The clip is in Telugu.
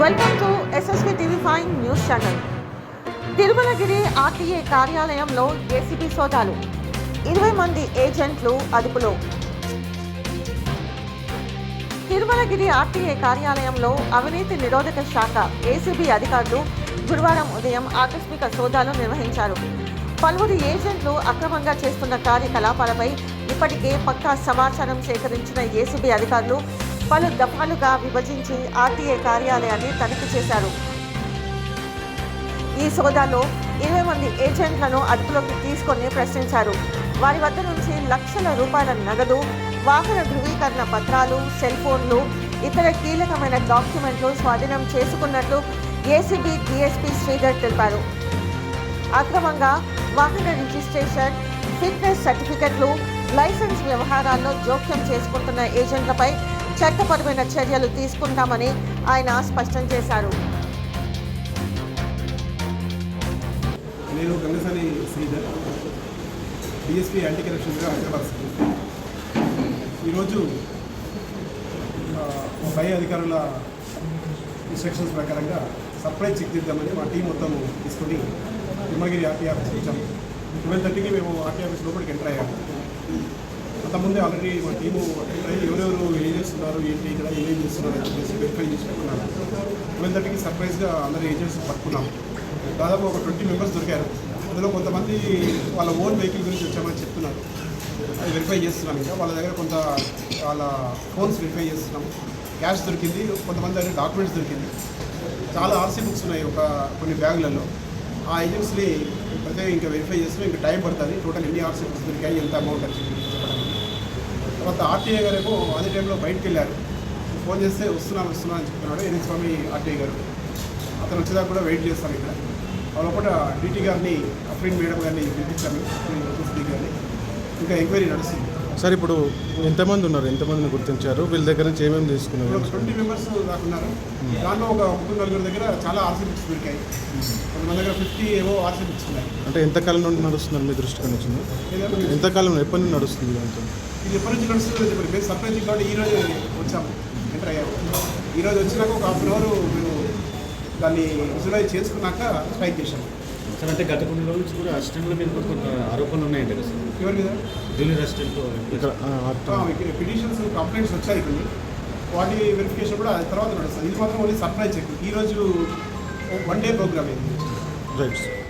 Welcome to SSB TV five news channel Tirumalagiri RTA కార్యాలయంలో ఏసీబీ సోదాలు. ఇరవై మంది ఏజెంట్లు అదుపులో. తిరుమలగిరి ఆర్టీఏ కార్యాలయంలో అవినీతి నిరోధక శాఖ ఏసీబీ అధికారులు గురువారం ఉదయం ఆకస్మిక సోదాలు నిర్వహించారు. పలువురు ఏజెంట్లు అక్రమంగా చేస్తున్న కార్యకలాపాలపై ఇప్పటికే పక్కా సమాచారం సేకరించిన ఏసీబీ అధికారులు పలు దఫాలుగా విభజించి ఆర్టీఏ కార్యాలయాన్ని తనిఖీ చేశారు. ఈ సోదాలో ఇరవై మంది ఏజెంట్లను అదుపులోకి తీసుకొని ప్రశ్నించారు. వారి వద్ద నుంచి లక్షల రూపాయల నగదు వాహన ధృవీకరణ పత్రాలు సెల్ ఫోన్లు ఇతర కీలకమైన డాక్యుమెంట్లు స్వాధీనం చేసుకున్నట్లు ఏసీబీ డిఎస్పీ శ్రీధర్ తెలిపారు. అక్రమంగా వాహన రిజిస్ట్రేషన్ ఫిట్నెస్ సర్టిఫికెట్లు లైసెన్స్ వ్యవహారాల్లో జోక్యం చేసుకుంటున్న ఏజెంట్లపై చట్టపరమైన చర్యలు తీసుకుంటామని ఆయన స్పష్టం చేశారు. నేను గంగసాని శ్రీధర్ డిఎస్పీ యాంటీ కరప్షన్గా హైదరాబాద్ ఈరోజు పై అధికారుల ఇన్స్ట్రక్షన్స్ ప్రకారంగా సర్ప్రైజ్ చెక్ చేద్దామని మా టీం మొత్తం తీసుకొని తిమ్మగిరి ఆర్టీ ఆఫీస్కి వచ్చాము ట్వెల్వ్ థర్టీకి మేము ఆర్టీ ఆఫీస్ లోపలికి ఎంటర్ అయ్యాము. అంతకుముందే ఆల్రెడీ మా టీము ఎవరెవరు ఏం చేస్తున్నారు ఏంటి ఇక్కడ ఏమేం చేస్తున్నారు అని చెప్పేసి వెరిఫై చేసి పెట్టుకున్నాను ట్వెల్వ్ థర్టీకి సర్ప్రైజ్గా అందరు ఏజెంట్స్ పట్టుకున్నాం. దాదాపు ఒక ట్వంటీ మెంబర్స్ దొరికారు. అందులో కొంతమంది వాళ్ళ ఓన్ వెహికల్ గురించి వచ్చామని చెప్తున్నారు. అది వెరిఫై చేస్తున్నాం ఇంకా. వాళ్ళ దగ్గర కొంత వాళ్ళ ఫోన్స్ వెరిఫై చేస్తున్నాం. క్యాష్ దొరికింది కొంతమంది దగ్గర డాక్యుమెంట్స్ దొరికింది. చాలా ఆర్సీ బుక్స్ ఉన్నాయి ఒక కొన్ని బ్యాగులలో. ఆ ఏజెంట్స్ని ప్రత్యేకంగా ఇంకా వెరిఫై చేస్తున్నాం. ఇంకా టైం పడుతుంది. టోటల్ ఎన్ని ఆర్సీ బుక్స్ దొరికాయి ఎంత అమౌంట్ వచ్చింది తర్వాత ఆర్టీఐ గారు ఏమో అదే టైంలో బయటకు వెళ్ళారు. ఫోన్ చేస్తే వస్తున్నాను వస్తున్నాను అని చెప్తున్నాడు ఎన్ని స్వామి ఆర్టీఐ గారు. అతను వచ్చేదాకా కూడా వెయిట్ చేస్తాను ఇక్కడ. లోపల డీటీ గారిని అఫ్రీన్ మేడం గారిని పిలిపించాము డీ గారిని. ఇంకా ఎంక్వైరీ నడుస్తుంది. సార్ ఇప్పుడు ఎంతమంది ఉన్నారు? ఎంతమందిని గుర్తించారు? వీళ్ళ దగ్గర నుంచి ఏమేమి తీసుకున్నారు? ట్వంటీ మెంబర్స్ దాకా ఉన్నారు దాంట్లో ఒక ముగ్గురు నలుగురు దగ్గర చాలా ఆర్సీ బుక్స్ దొరికాయి. కొంతమంది దగ్గర ఫిఫ్టీ ఏవో ఆర్సీ బుక్స్ ఉన్నాయి. అంటే ఎంతకాలం నుండి నడుస్తున్నారు మీ దృష్టికి ఏదైనా ఎంతకాలం ఎప్పటి నుండి నడుస్తుంది ఇదంతా ఇది ఎప్పటి నుంచి నడుస్తుందో చెప్పండి మేము సర్ప్రైజ్ కాబట్టి ఈ రోజు వచ్చాము ఎంటర్ అయ్యాము. ఈ రోజు వచ్చినాక ఒక హాఫ్ అన్ అవర్ మేము దాన్ని విజువలైజ్ చేసుకున్నాక స్ట్రైక్ చేశాము. సార్ అంటే గత కొన్ని రోజుల నుంచి కూడా అసిస్టెంట్ల మీద కూడా కొంత ఆరోపణలు ఉన్నాయండి కదా సార్? ఎవరి మీద? Junior assistant. పిటిషన్స్ కంప్లైంట్స్ వచ్చాయి కొన్ని. వాటి వెరిఫికేషన్ కూడా తర్వాత నడుస్తుంది. ఇది మాత్రం ఓన్లీ సర్ప్రైజ్ చెక్ ఈ రోజు వన్ డే ప్రోగ్రామ్ ఇది. Right sir